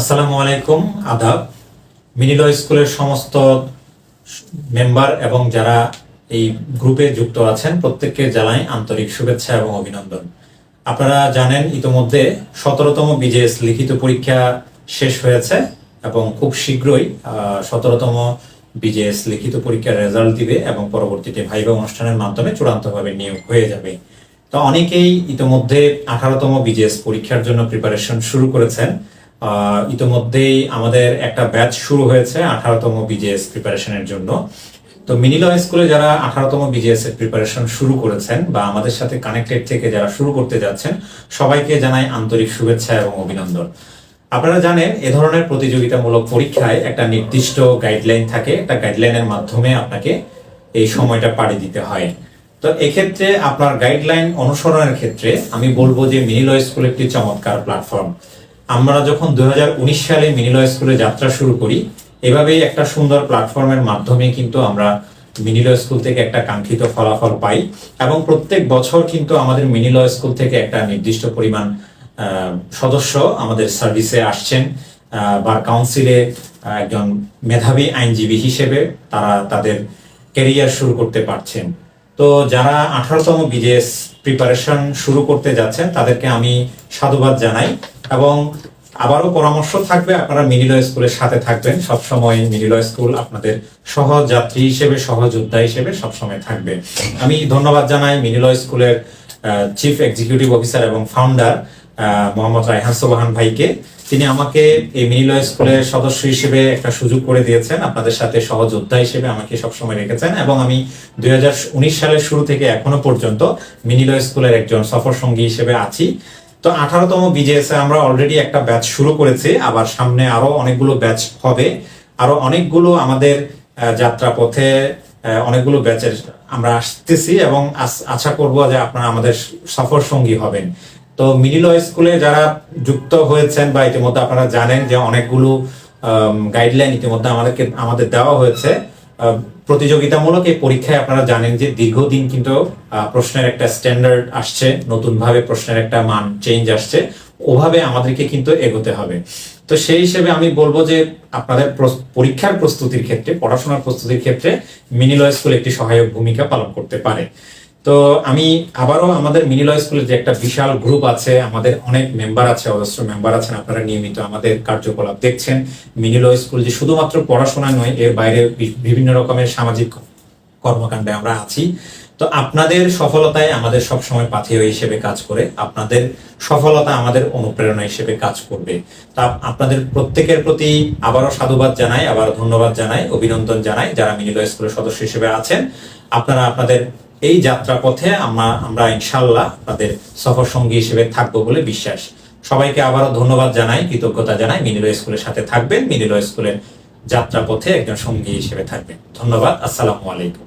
আসসালামু আলাইকুম, আদাব। মিনিল স্কুলের সমস্ত মেম্বার এবং যারা এই গ্রুপে যুক্ত আছেন, প্রত্যেককে জানাই আন্তরিক শুভেচ্ছা এবং অভিনন্দন। আপনারা জানেন, ইতোমধ্যে সতেরোতম বিজেএস লিখিত পরীক্ষা শেষ হয়েছে এবং খুব শীঘ্রই সতেরোতম বিজেএস লিখিত পরীক্ষার রেজাল্ট দিবে এবং পরবর্তীতে ভাইবা অনুষ্ঠানের মাধ্যমে চূড়ান্তভাবে নিয়োগ হয়ে যাবে। তো অনেকেই ইতোমধ্যে আঠারোতম বিজেএস পরীক্ষার জন্য প্রিপারেশন শুরু করেছেন। ইতোমধ্যেই আমাদের একটা ব্যাচ শুরু হয়েছে আঠারোতম বিজেএস প্রিপারেশনের জন্য। তো মিনি হাই স্কুলে যারা আঠারোতম বিজেএস এর প্রিপারেশন শুরু করেছেন বা আমাদের সাথে কানেক্টেড থেকে যারা শুরু করতে যাচ্ছেন, সবাইকে জানাই আন্তরিক শুভেচ্ছা এবং অভিনন্দন। আপনারা জানেন, এ ধরনের প্রতিযোগিতামূলক পরীক্ষায় একটা নির্দিষ্ট গাইডলাইন থাকে। একটা গাইডলাইনের মাধ্যমে আপনাকে এই সময়টা পাড়ি দিতে হয়। তো এক্ষেত্রে আপনার গাইডলাইন অনুসরণের ক্ষেত্রে আমি বলব যে মিনিল স্কুল একটি চমৎকার প্ল্যাটফর্ম আমরা যখন দুই হাজার উনিশ সালে মিনিল স্কুলে যাত্রা শুরু করি, এভাবেই একটা সুন্দর প্ল্যাটফর্মের মাধ্যমে কিন্তু আমরা মিনিল স্কুল থেকে একটা কাঙ্ক্ষিত ফলাফল পাই এবং প্রত্যেক বছর কিন্তু আমাদের মিনিল স্কুল থেকে একটা নির্দিষ্ট পরিমাণ সদস্য আমাদের সার্ভিসে আসছেন বার কাউন্সিলে একজন মেধাবী আইনজীবী হিসেবে তারা তাদের ক্যারিয়ার শুরু করতে পারছেন। তো যারা আঠারোতম বিজেএস প্রিপারেশন শুরু করতে যাচ্ছেন, তাদেরকে আমি সাধুবাদ জানাই। এবং আবারও পরামর্শ থাকবে, আপনারা মিনিল স্কুলের সাথে থাকবেন। সবসময় মিনিল স্কুল আপনাদের সহযাত্রী হিসেবে সহযোদ্ধা হিসেবে সবসময় থাকবে। আমি ধন্যবাদ জানাই মিনিল স্কুলের চিফ এক্সিকিউটিভ অফিসার এবং ফাউন্ডার মোহাম্মদ রায়হান সোবাহান ভাইকে। তিনি আমাকে এই মিনিল স্কুলের সদস্য হিসেবে একটা সুযোগ করে দিয়েছেন। আপনাদের সাথে সহযোদ্ধা হিসেবে আমাকে সবসময় রেখেছেন এবং আমি দুই হাজার উনিশ সালের শুরু থেকে এখনও পর্যন্ত মিনিল স্কুলের একজন সফর সঙ্গী হিসেবে আছি। তো আঠারোতম বিজেএস আমরা অলরেডি একটা ব্যাচ শুরু করেছি, আবার সামনে আরও অনেকগুলো ব্যাচ হবে। আরও অনেকগুলো আমাদের যাত্রাপথে অনেকগুলো ব্যাচের আমরা আসতেছি এবং আশা করব যে আপনারা আমাদের সফর সঙ্গী হবেন। তো মিডিল স্কুলে যারা যুক্ত হয়েছেন বা ইতিমধ্যে আপনারা জানেন যে অনেকগুলো গাইডলাইন ইতিমধ্যে আমাদেরকে, আমাদের দেওয়া হয়েছে। প্রতিযোগিতামূলক এই পরীক্ষায় আপনারা জানেন যে দীর্ঘদিন কিন্তু প্রশ্নের একটা স্ট্যান্ডার্ড আসছে, নতুনভাবে প্রশ্নের একটা মান চেঞ্জ আসছে, ওভাবে আমাদেরকে কিন্তু এগোতে হবে। তো সেই হিসেবে আমি বলব যে আপনাদের পরীক্ষার প্রস্তুতির ক্ষেত্রে, পড়াশোনার প্রস্তুতির ক্ষেত্রে মিনিলয় স্কুল একটি সহায়ক ভূমিকা পালন করতে পারে। তো আমি আবারও আমাদের মিনিল স্কুলের যে একটা বিশাল গ্রুপ আছে, আমাদের অনেক মেম্বার আছে, অজস্র মেম্বার আছেন, আপনারা নিয়মিত আমাদের কার্যকলাপ দেখছেন। মিনিল স্কুল যে শুধুমাত্র পড়াশোনা নয়, এর বাইরে বিভিন্ন রকমের সামাজিক কর্মকাণ্ডে আমরা আছি। তো আপনাদের সফলতায় আমাদের সব সময় পাথেয় হিসেবে কাজ করে, আপনাদের সফলতা আমাদের অনুপ্রেরণা হিসেবে কাজ করবে। তা আপনাদের প্রত্যেকের প্রতি আবারও সাধুবাদ জানাই আবার ধন্যবাদ জানাই, অভিনন্দন জানাই, যারা মিনিল স্কুলের সদস্য হিসেবে আছেন। আপনারা আপনাদের এই যাত্রা পথে আমরা আমরা ইনশাল্লাহ তাদের সফর সঙ্গী হিসেবে থাকব বলে বিশ্বাস। সবাইকে আবারও ধন্যবাদ জানাই, কৃতজ্ঞতা জানাই মিনিল স্কুলের সাথে থাকবেন, মিনিল স্কুলের যাত্রা পথে একজন সঙ্গী হিসেবে থাকবেন। ধন্যবাদ, আসসালামু আলাইকুম।